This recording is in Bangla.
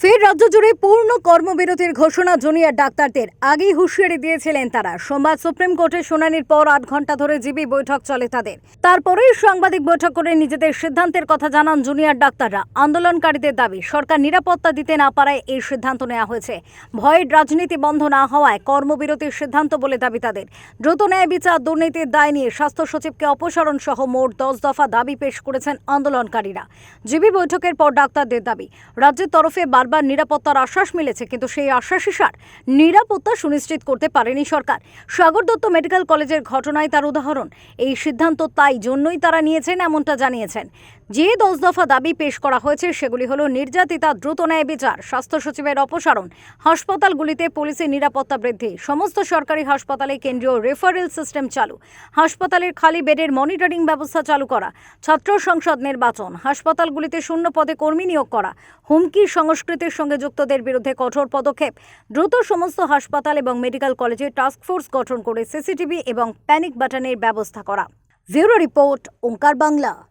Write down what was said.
ফের রাজ্য জুড়ে পূর্ণ কর্মবিরতির ঘোষণা জুনিয়র ডাক্তারদের। আগেই হুঁশিয়ারি দিয়েছিলেন তারা। সোমবার সুপ্রিম কোর্টে শুনানির পর আট ঘণ্টা ধরে জিবি বৈঠক চলে তাদের। তারপরেই সাংবাদিক বৈঠক করে নিজেদের সিদ্ধান্তের কথা জানান জুনিয়র ডাক্তাররা। আন্দোলনকারীদের দাবি, সরকার নিরাপত্তা দিতে না পারায় এই সিদ্ধান্ত নেওয়া হয়েছে। ভয়ের রাজনীতি বন্ধ না হওয়ায় কর্মবিরতির সিদ্ধান্ত বলে দাবি তাদের। দ্রুত ন্যায় বিচার, দুর্নীতির দায় নিয়ে স্বাস্থ্য সচিবকে অপসারণ সহ মোট দশ দফা দাবি পেশ করেছেন আন্দোলনকারীরা। জিবি বৈঠকের পর ডাক্তারদের দাবি, রাজ্যের তরফে বারবার নিরাপত্তার আশ্বাস মিলেছে, কিন্তু সেই আশ্বাসই সার নিরাপত্তা সুনিশ্চিত করতে পারেনি সরকার। সাগর দত্ত মেডিকেল কলেজের ঘটনায় তার উদাহরণ। এই সিদ্ধান্ত তাই জন্যই তারা নিয়েছেন, এমনটা জানিয়েছেন। যে দশ দফা দাবি পেশ করা হয়েছে, সেগুলি হলো নির্যাতিতা, দ্রুত ন্যায় বিচার, স্বাস্থ্য সচিবের অপসারণ, হাসপাতালগুলিতে পুলিশের নিরাপত্তা বৃদ্ধি, সমস্ত সরকারি হাসপাতালে কেন্দ্রীয় রেফারেল সিস্টেম চালু, হাসপাতালের খালি বেডের মনিটরিং ব্যবস্থা চালু করা, ছাত্র সংসদ নির্বাচন, হাসপাতালগুলিতে শূন্য পদে কর্মী নিয়োগ করা হুমকি সংস্কৃতির সঙ্গে যুক্তদের বিরুদ্ধে কঠোর পদক্ষেপ। দ্রুত সমস্ত হাসপাতাল এবং মেডিকেল কলেজে টাস্কফোর্স গঠন করে সিসিটিভি এবং প্যানিক বাটনের ব্যবস্থা করা। Bureau report, Omkar Bangla.